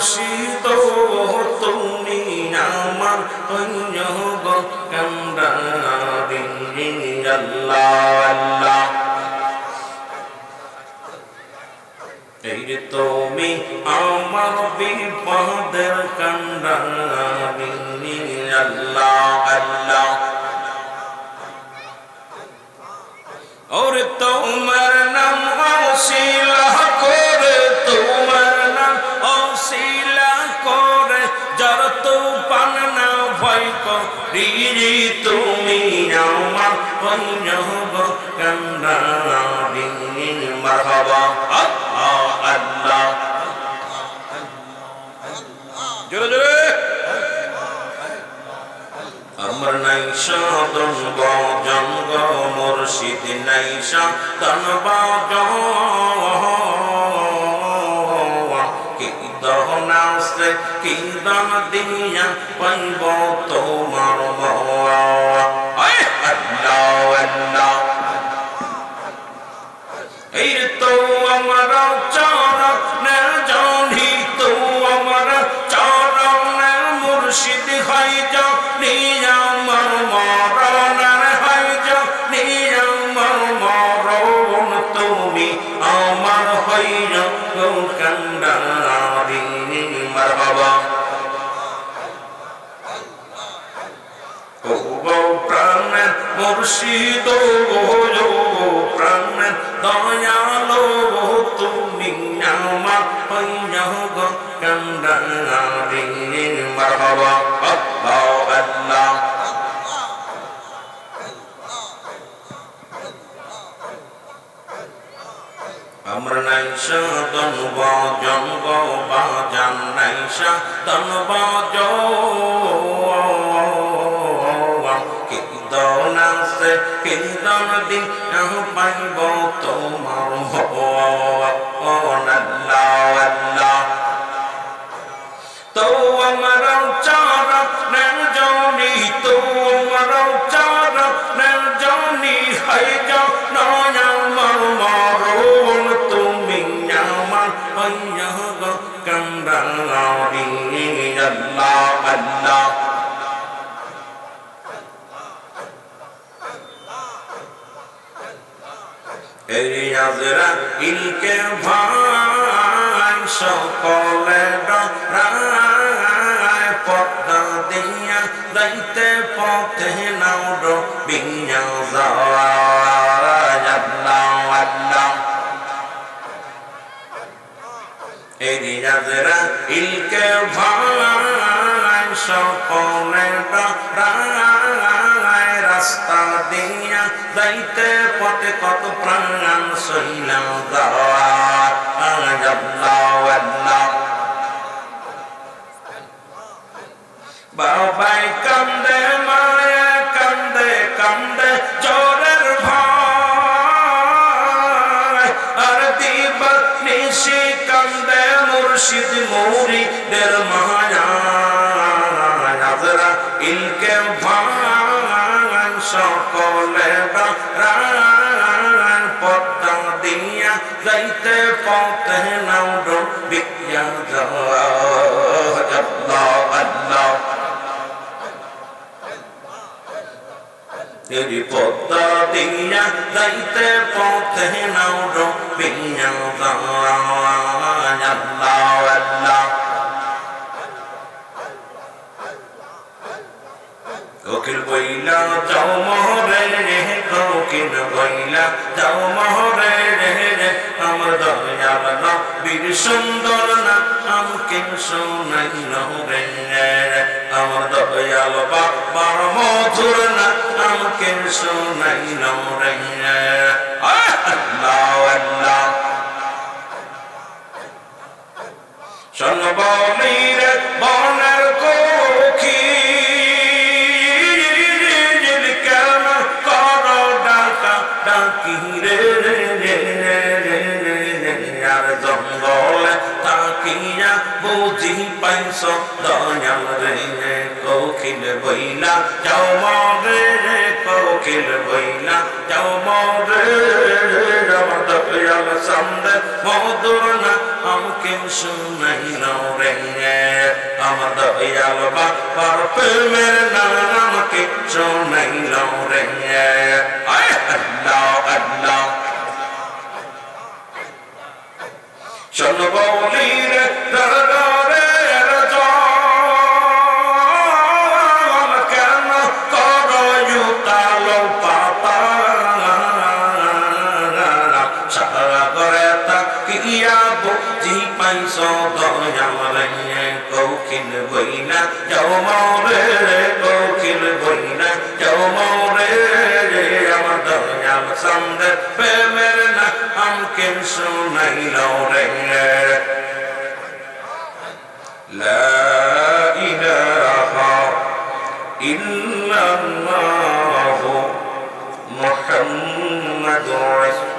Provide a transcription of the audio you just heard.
মুর্শিদ তুমি আমার হইব কান্দারি আল্লাহ আল্লাহ এই তুমি আমার বিপদের কান্দারি আল্লাহ আল্লাহ করি তুমি আমার পঞ্জব কান্দারি মারহাবা। আল্লাহ আল্লাহ জোরে জোরে। আমার নাইশা দনব জঙ্গ মুর্শিদ নাইশা দনব কি কি দন দিয়া পাইব তোমার মুর্শিদ হয় জানি আমার মরণের হয় আমার মরণ তুমি আমার প্রাণের মুর্শিদ, ও প্রাণের দয়ালো, তুমি আমার হইয়াগ কান্দারি মারহাবা আল্লাহ আল্লাহ আমরা নাইশা তনব জঙ্গ বাজান নাইশা তনব দিন পাইব তোমার ইলকে ভাই সকলে ডরায়, পদ্মা দিয়া যাইতে পথে নাও বিয়া যাওয়া ইলকে ভাই সকলে ডরায় রাস্তা দিয়া যাইতে পথে কত প্রাণ আল্লাহ বাবাই কান্দে, মায়া কান্দে কান্দে জোরের ভাই আর দিবা নিশি কান্দে মুর্শিদ মৌরি দের মায়া ইলকে ভাই যাইতে পথে নাও আল্লাহ তেরি পদ্মা দিয়া যাইতে পথে নাও বিজ্ঞা যাওয়া বইলা, যাও মহরে রে, কোকিল বইলা, যাও মহরে রে আমার দয়াল না বীর সুন্দর না আমকে শোনাই নহরে আমার দয়াল বাবার মধুর না আমকে শোনাই নহরে আল্লাহ আল্লাহ। পাইছ দয়াল রে কোকিল বইলা যাও মরে রে কোকিল বইলা যাও মরে আমার দয়াল মধুর না আমাকে শুনাইল রে আমার দয়াল বাবার প্রেমের নাম আমাকে শুনাইল রে আয় আল্লাহ আল্লাহ। দরবারে ইয়াবো জি পাঁচ দয়াম রাইয়ে কৌখিল বইনা, যাও মৌরে কৌখিল বইনা, যাও মৌরে আমার দয়াম সামনে প্রেমের না আমকে শুনাইল রে? লা ইলাহা ইল্লাল্লাহু মুহাম্মাদুর রাসূল।